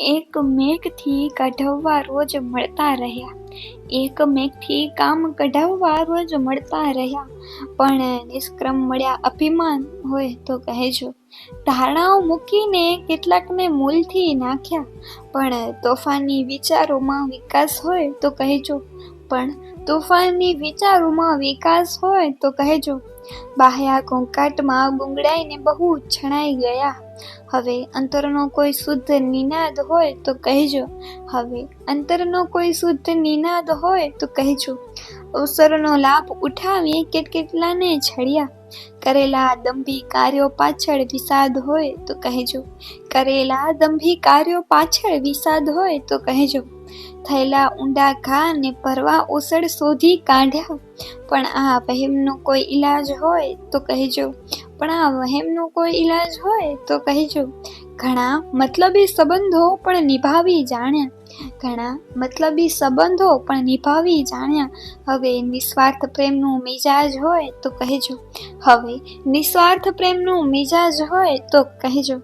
એક મેઘથી કઢાવવા રોજ મળતા રહ્યા. એક મેઘથી કામ કઢાવવા રોજ મળતા રહ્યા. પણ નિષ્ક્રમ મળ્યા અભિમાન હોય તો કહેજો. ધારણાઓ મૂકીને કેટલાકને મૂલથી નાખ્યા. પણ તોફાની વિચારોમાં વિકાસ હોય તો કહેજો. પણ તોફાની વિચારોમાં વિકાસ હોય તો કહેજો. બાહ્યા ઘોંઘાટમાં ગુંગળાઈને બહુ છણાઈ ગયા. હવે અંતરનો કોઈ શુદ્ધ નિનાદ હોય તો કહેજો. હવે અંતરનો કોઈ શુદ્ધ નિનાદ હોય તો કહેજો. અવસરનો લાભ ઉઠાવી કેટકેટલાને છળ્યા કરેલા દંભી કાર્યો પાછળ વિષાદ હોય તો કહેજો. કરેલા દંભી કાર્યો પાછળ વિષાદ હોય તો કહેજો. થયેલા ઊંડા ઘા ને ભરવા ઓસડ શોધી કાઢ્યા. પણ આ વહેમનો કોઈ ઈલાજ હોય તો કહેજો. પણ આ વહેમનો કોઈ ઈલાજ હોય તો કહેજો. ઘણા મતલબી સંબંધો પણ નિભાવી જાણ્યા. ઘણા મતલબી સંબંધો પણ નિભાવી જાણ્યા. હવે નિસ્વાર્થ પ્રેમનું મિજાજ હોય તો કહેજો. હવે નિસ્વાર્થ પ્રેમનું મિજાજ હોય તો કહેજો.